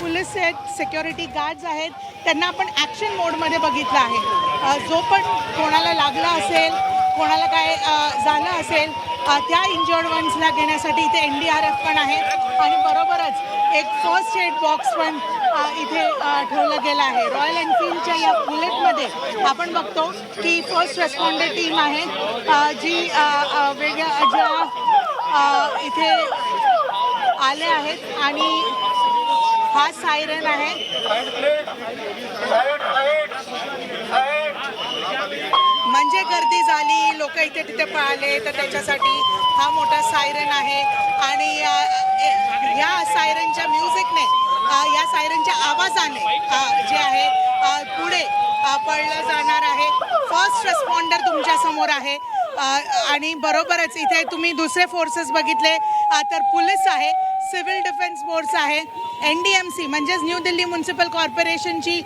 Police आहेत security guards आहेत. त्यांना आपण ॲक्शन मोडमध्ये बघितलं आहे. जो पण कोणाला लागला असेल कोणाला काय झालं असेल त्या इंजर्ड वन्सला घेण्यासाठी इथे एन डी आर एफ पण आहेत. आणि बरोबरच एक फर्स्ट एड बॉक्स पण इथे ठेवलं गेलं आहे. रॉयल एनफिल्डच्या या बुलेटमध्ये आपण बघतो की फर्स्ट रेस्पॉन्डेड टीम आहे. जी वेगळ्या ज्या इथे आले आहेत. आणि हा सायरन आहे. म्हणजे गर्दी झाली लोक इथे तिथे पाळले तर त्याच्यासाठी हा मोठा सायरन आहे. आणि या सायरनच्या म्युझिकने या सायरनच्या आवाजाने जे आहे पुढे पळलं जाणार आहे. फर्स्ट रेस्पॉन्डर तुमच्यासमोर आहे. आणि बरोबरच इथे तुम्ही दुसरे फोर्सेस बघितले. तर पोलीस आहे सिव्हिल डिफेन्स फोर्स आहे एन डी एम सी म्हणजेच न्यू दिल्ली म्युन्सिपल कॉर्पोरेशनची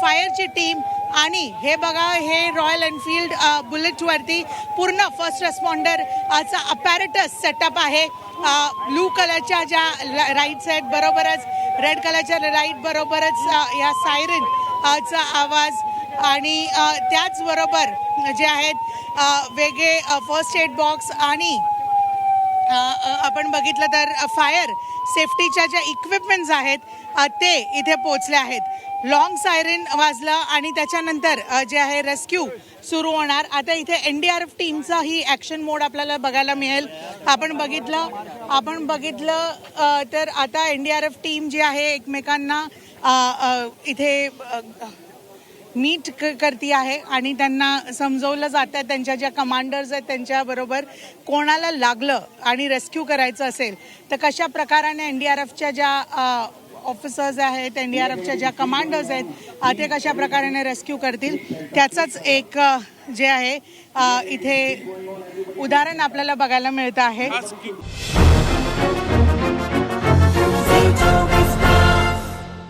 फायरची टीम आणि हे बघा हे रॉयल एनफील्ड बुलेटवरती पूर्ण फर्स्ट रेस्पॉन्डर चा अपॅरेटस सेटअप आहे. ब्लू कलरच्या ज्या राईट साईड बरोबरच. रेड कलरच्या राईट बरोबरच या सायरन चा आवाज. आणि त्याचबरोबर जे आहेत वेगळे फर्स्ट एड बॉक्स आणि आपण बघितलं तर फायर सेफ्टीच्या ज्या इक्विपमेंट्स आहेत ते इथे पोचले आहेत. लॉंग सायरन वाजलं आणि त्याच्यानंतर जे आहे रेस्क्यू सुरू होणार. आता इथे एन डी आर एफ टीमचा ही ॲक्शन मोड आपल्याला बघायला मिळेल. आपण बघितलं आपण बघितलं तर आता N D R F team जी आहे एकमेकांना इथे मीट क करती आहे आणि त्यांना समजवलं जातं त्यांच्या ज्या कमांडर्स आहेत त्यांच्याबरोबर कोणाला लागलं आणि रेस्क्यू करायचं असेल तर कशा प्रकाराने एन डी आर एफच्या ज्या ऑफिसर्स आहेत एन डी आर एफच्या ज्या कमांडर्स आहेत ते कशा प्रकाराने रेस्क्यू करतील? त्याचंच एक जे आहे इथे उदाहरण आपल्याला बघायला मिळतं आहे.